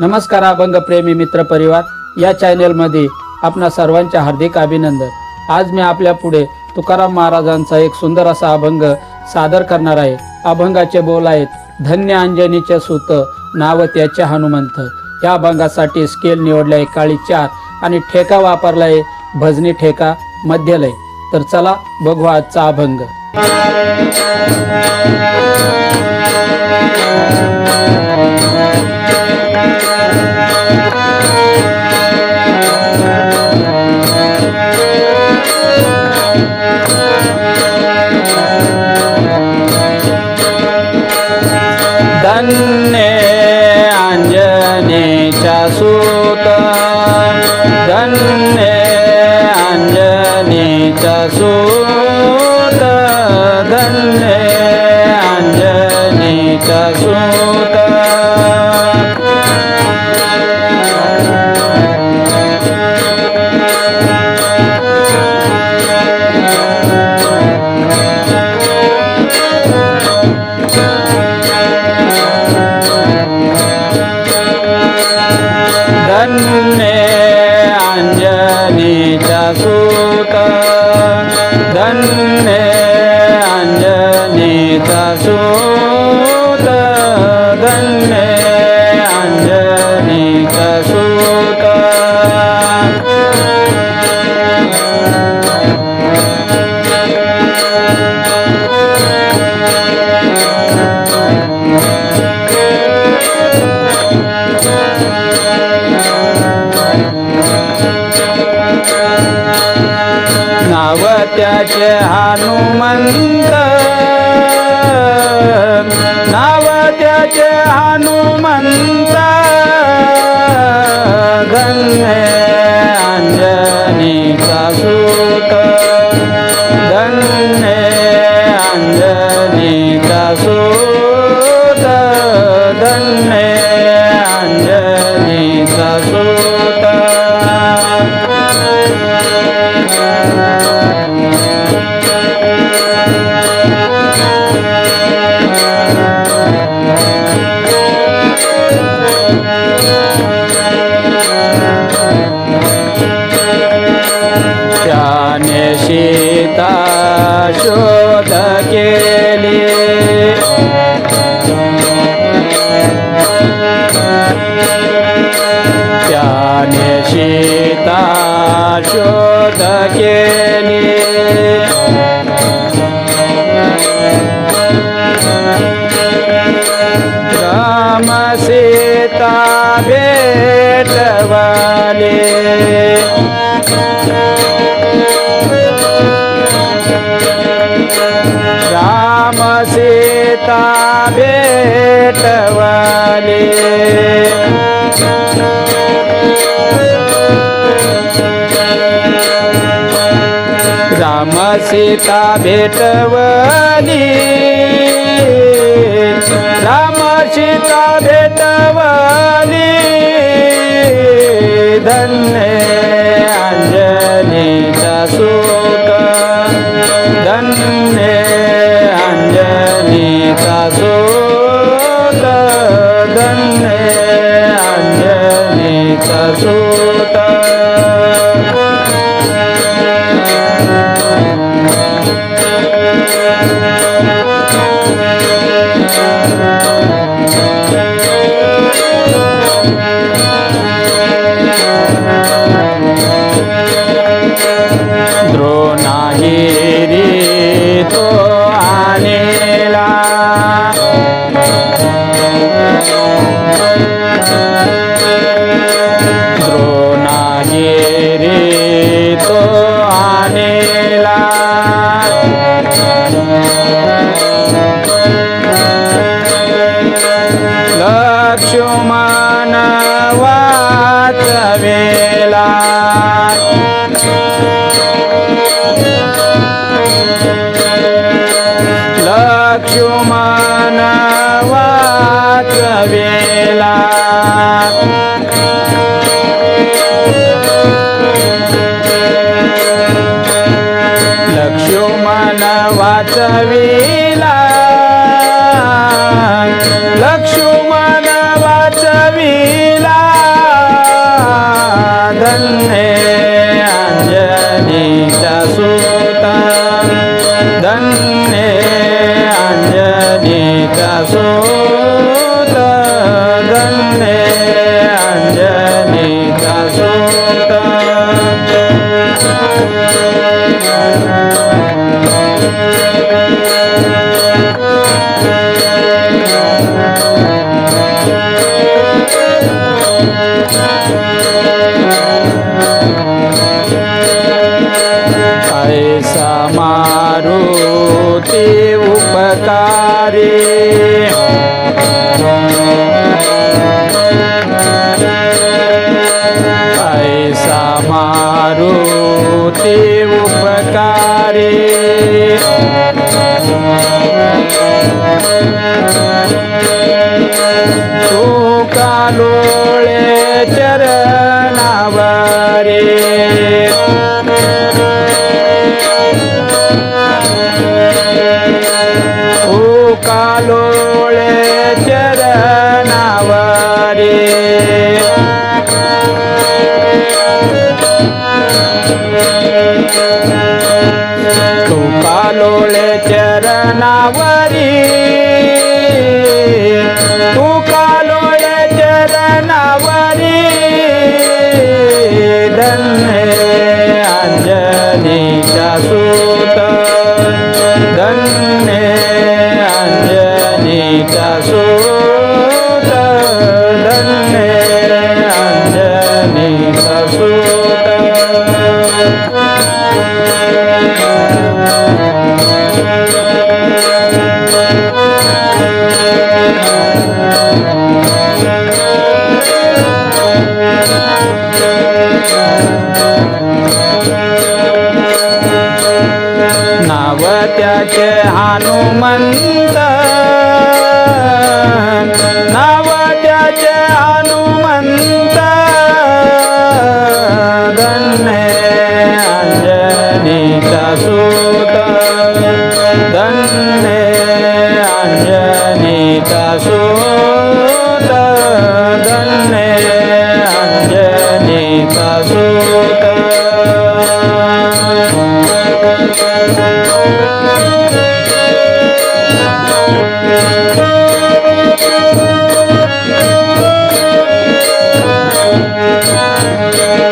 नमस्कार अभंग प्रेमी मित्र परिवार. या चॅनेलमध्ये आपणा सर्वांचे हार्दिक अभिनंदन. आज मी आपल्या पुढे तुकाराम महाराजांचा एक सुंदर असा अभंग सादर करणार आहे. अभंगाचे बोल आहेत धन्य अंजनीचे सूत नाव त्याचे हनुमंत. या अभंगासाठी स्केल निवडलाय काळी चार आणि ठेका वापरलाय भजनी ठेका मध्यलय. तर चला बघू आजचा अभंग. sou त्याचे हनुमंत. नाव त्याचे हनुमंत. राम सीता भेटवाले सीता भेटवली। राम सीता भेटवली। धन्य अंजनी शोक धन्य अंजनी शोक धन्य अंजनी शोक वे so caro teu pecare. ધન્ય અંજનિતા સુત ધન્ય અંજનિતા સુત Thank you. सत्य हनुमंत Música